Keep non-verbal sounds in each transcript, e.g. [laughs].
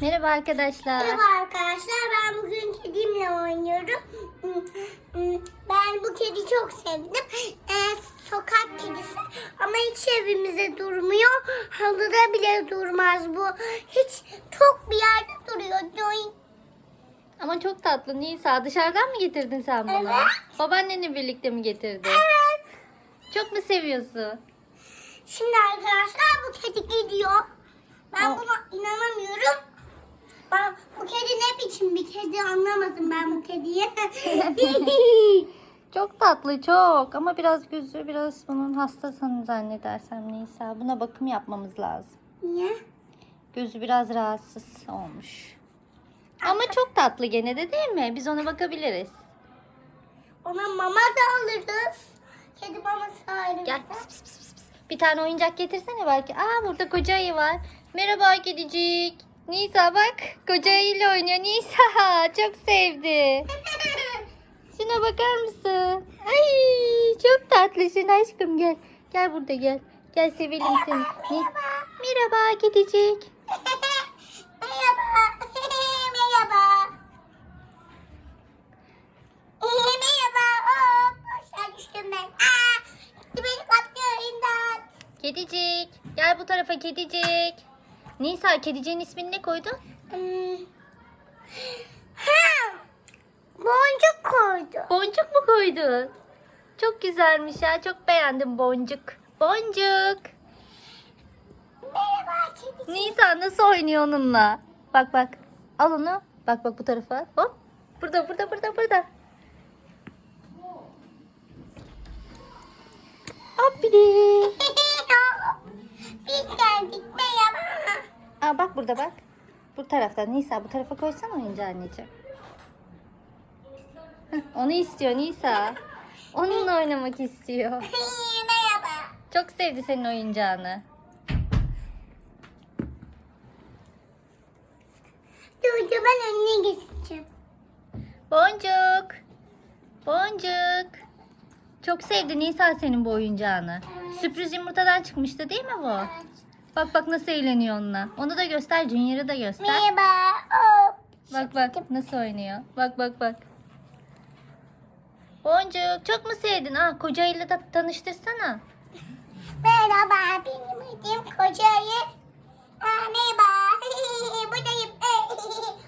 Merhaba arkadaşlar. Merhaba arkadaşlar. Ben bugün kedimle oynuyorum. Ben bu kedi çok sevdim. Ee, sokak kedisi ama hiç evimizde durmuyor. Halıda bile durmaz bu. Hiç çok bir yerde duruyor. Doink. Ama çok tatlı Nisa. Dışarıdan mı getirdin sen bunu? Evet. Babaannenle birlikte mi getirdin? Evet. Çok mu seviyorsun? Şimdi arkadaşlar bu kedi gidiyor. Ben Aa. buna inanamıyorum. Ben bu kedi ne biçim bir kedi anlamadım ben bu kediyi. [laughs] Çok tatlı çok ama biraz gözü biraz bunun hastasını zannedersem Nisa. Buna bakım yapmamız lazım. Niye? Gözü biraz rahatsız olmuş. Ama çok tatlı gene de değil mi? Biz ona bakabiliriz. Ona mama da alırız. Kedi maması ayrı. Gel. Pıs, pıs, pıs, pıs. Bir tane oyuncak getirsene belki. Aa burada koca ayı var. Merhaba kedicik. Nisa bak. Koca ayıyla oynuyor. Nisa [laughs] çok sevdi. [laughs] Şuna bakar mısın? Ay çok tatlısın aşkım gel. Gel burada gel. Gel sevelim seni. Merhaba. Merhaba kedicik. [laughs] Merhaba. Merhaba. Merhaba. Hop. Aşağı düştüm ben. Aa, beni imdat. Kedicik. Gel bu tarafa kedicik. Nisa kediciğin ismini ne koydun? Hmm. Ha. Boncuk koydu. Boncuk mu koydun? Çok güzelmiş ya. Çok beğendim boncuk. Boncuk. Merhaba kedi. Nisa nasıl oynuyor onunla? Bak bak. Al onu. Bak bak bu tarafa. Hop. Burada burada burada burada. Hop bir de. Biz geldik. Merhaba. Aa bak burada bak. Bu tarafta. Nisa bu tarafa koysana oyuncağı anneciğim. Heh, Onu istiyor Nisa. Onunla oynamak istiyor. [laughs] Merhaba. Çok sevdi senin oyuncağını. Dur dur ben önüne geçeceğim. Boncuk. Boncuk. Çok sevdi Nisa senin bu oyuncağını. Sürpriz yumurtadan çıkmıştı değil mi bu? Bak bak nasıl eğleniyor onunla. Onu da göster, Junior'ı da göster. Merhaba. Bak bak nasıl oynuyor. Bak bak bak. Boncuk çok mu sevdin? Ha kocayla da tanıştırsana. Merhaba benim adım Kocayı. Aa, merhaba. [laughs] Buradayım. [laughs]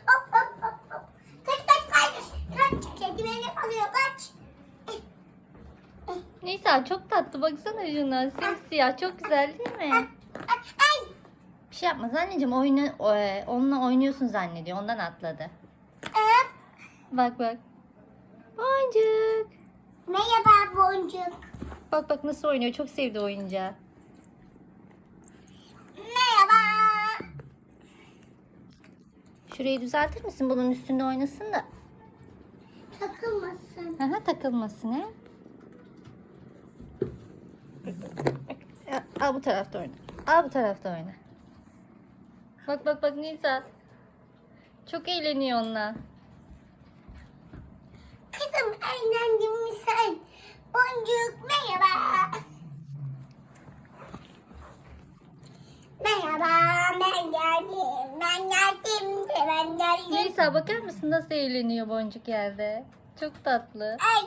hop hop hop hop. Kaç kaç kaç. Kaç. Kedi beni alıyor kaç. Nisa çok tatlı baksana şuna. Simsiyah çok güzel değil mi? Şey yapmaz anneciğim. Oyunu, o, e, onunla oynuyorsun zannediyor. Ondan atladı. Hop. Bak bak. Boncuk. Merhaba boncuk. Bak bak nasıl oynuyor. Çok sevdi oyuncağı. Merhaba. Şurayı düzeltir misin? Bunun üstünde oynasın da. Takılmasın. Aha, takılmasın he. Al bu tarafta oyna. Al bu tarafta oyna. Bak bak bak Nisa. Çok eğleniyor onunla. Kızım eğlendim mi sen? Boncuk merhaba. Merhaba ben geldim. Ben geldim de ben geldim. Nisa bakar mısın nasıl eğleniyor boncuk yerde? Çok tatlı. Ay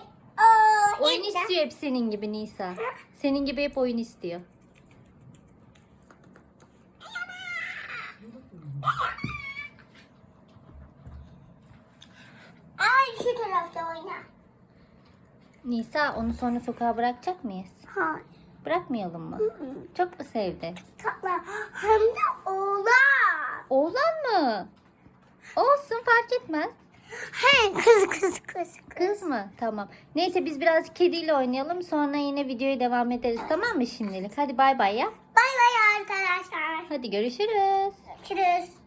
o Oyun istiyor hep senin gibi Nisa. Senin gibi hep oyun istiyor. Ay şu tarafta oyna. Nisa onu sonra sokağa bırakacak mıyız? Hayır. Bırakmayalım mı? Çok mu sevdi? Tatlı. Hem de oğlan. Oğlan mı? Olsun fark etmez. He kız kız kız. Kız mı? Tamam. Neyse biz biraz kediyle oynayalım. Sonra yine videoya devam ederiz. Tamam mı şimdilik? Hadi bay bay ya. Bay bay arkadaşlar. Hadi görüşürüz. Görüşürüz.